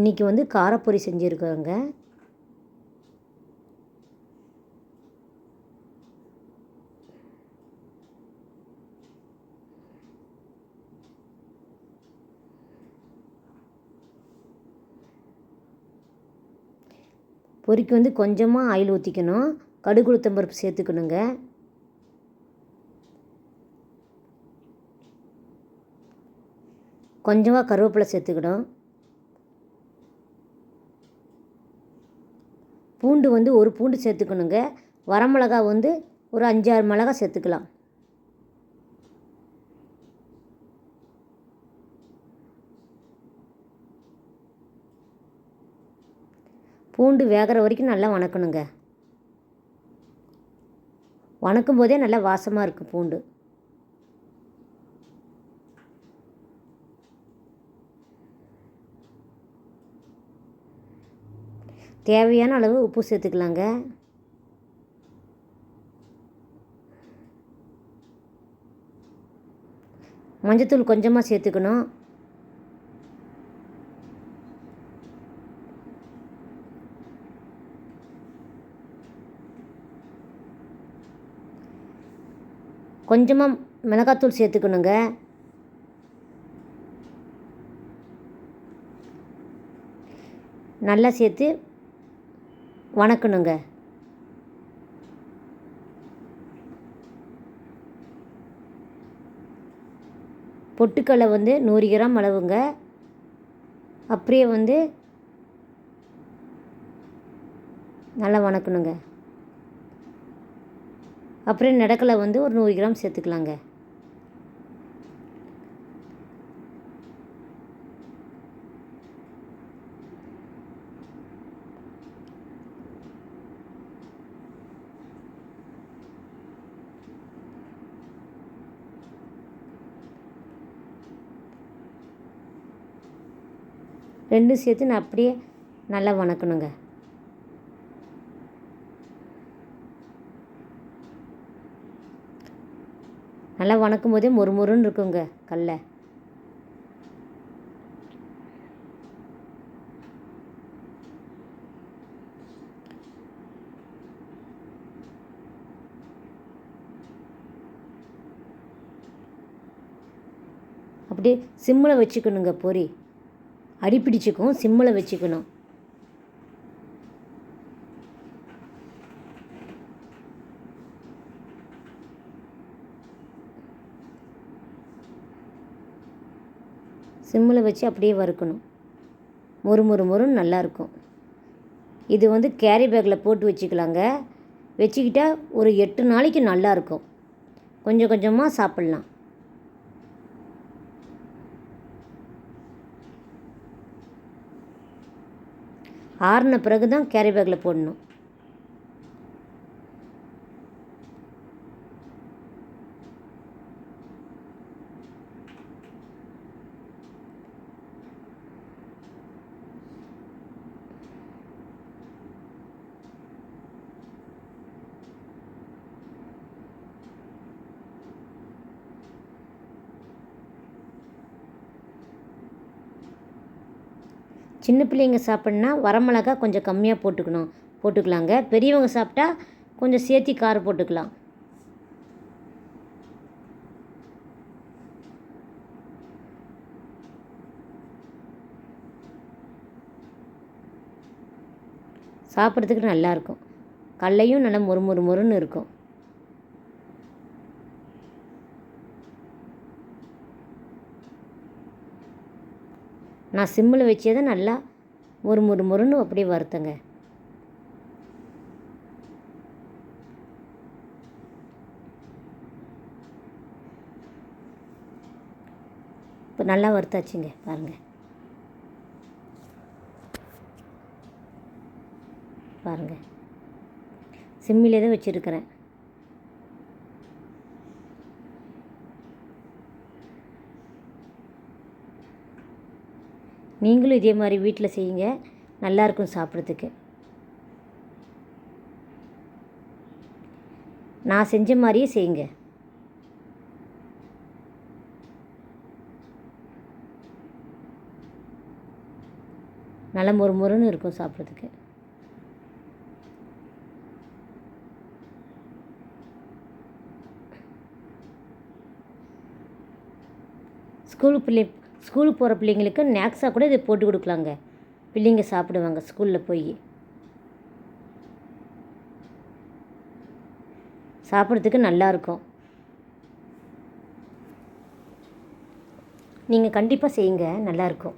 இன்றைக்கி வந்து காரப்பொரி செஞ்சுருக்கோங்க. பொரிக்கு வந்து கொஞ்சமாக ஆயில் ஊற்றிக்கணும் கடுகு பருப்பு சேர்த்துக்கணுங்க. கொஞ்சமாக கருவேப்பிலை சேர்த்துக்கணும். பூண்டு வந்து ஒரு பூண்டு சேர்த்துக்கணுங்க. வரமிளகா வந்து ஒரு அஞ்சாறு மிளகா சேர்த்துக்கலாம். பூண்டு வேகிற வரைக்கும் நல்லா வணக்கணுங்க. வணக்கும் போதே நல்லா வாசமாக இருக்குது பூண்டு. தேவையான அளவு உப்பு சேர்த்துக்கலாங்க. மஞ்சத்தூள் கொஞ்சமாக சேர்த்துக்கணும். கொஞ்சமாக மிளகாத்தூள் சேர்த்துக்கணுங்க. நல்லா சேர்த்து வணக்கணுங்க. பொட்டுக்கடலை வந்து நூறு கிராம் அளவுங்க. அப்படியே வந்து நல்லா வணக்கணுங்க. அப்புறம் நடக்கலை வந்து ஒரு நூறு கிராம் சேர்த்துக்கலாங்க. ரெண்டும் சேர்த்து நான் அப்படியே நல்லா வணக்கணுங்க. நல்லா வணக்கும் போதே மொறு மொறுன்னு இருக்குங்க கல்லை. அப்படியே சிம்மில் வச்சுக்கணுங்க பொரி அடிப்பிடிச்சிக்கும் சிம்மில் வச்சுக்கணும். சிம்மில் வச்சு அப்படியே வறுக்கணும். மொறு மொறு மொறுன்னு நல்லாயிருக்கும் இது வந்து கேரி பேக்கில் போட்டு வச்சுக்கலாங்க. வச்சுக்கிட்டா ஒரு எட்டு நாளைக்கு நல்லாயிருக்கும் கொஞ்சம் கொஞ்சமாக சாப்பிட்லாம். ஆறின பிறகு தான் கேரி பேக்கில் போடணும். சின்ன பிள்ளைங்க சாப்பிட்னா வரமிளகா கொஞ்சம் கம்மியாக போட்டுக்கணும். போட்டுக்கலாங்க. பெரியவங்க சாப்பிட்டா கொஞ்சம் சேர்த்தி காரம் போட்டுக்கலாம். சாப்பிட்றதுக்கு நல்லாயிருக்கும். கடலையும் நல்லா மொறு மொறு மொறுன்னு இருக்கும். நான் சிம்மில் வச்சே தான் நல்லா ஒரு மொறு மொறுன்னு அப்படியே வறுத்தங்க இப்போ நல்லா வறுத்தாச்சுங்க பாருங்கள் பாருங்கள் சிம்மிலே தான் வச்சுருக்கிறேன். நீங்களும் இதே மாதிரி வீட்டில் செய்யுங்க. நல்லாயிருக்கும் சாப்பிட்றதுக்கு. நான் செஞ்ச மாதிரியே செய்யுங்க. நல்ல மொறு மொறுன்னு இருக்கும் சாப்பிட்றதுக்கு. ஸ்கூல் பிள்ளை ஸ்கூலுக்கு போகிற பிள்ளைங்களுக்கு நேக்ஸாக கூட இதை போட்டு கொடுக்கலாங்க. பிள்ளைங்க சாப்பிடுவாங்க ஸ்கூலில் போய். சாப்பிட்றதுக்கு நல்லாயிருக்கும் நீங்கள் கண்டிப்பாக செய்யுங்க நல்லாயிருக்கும்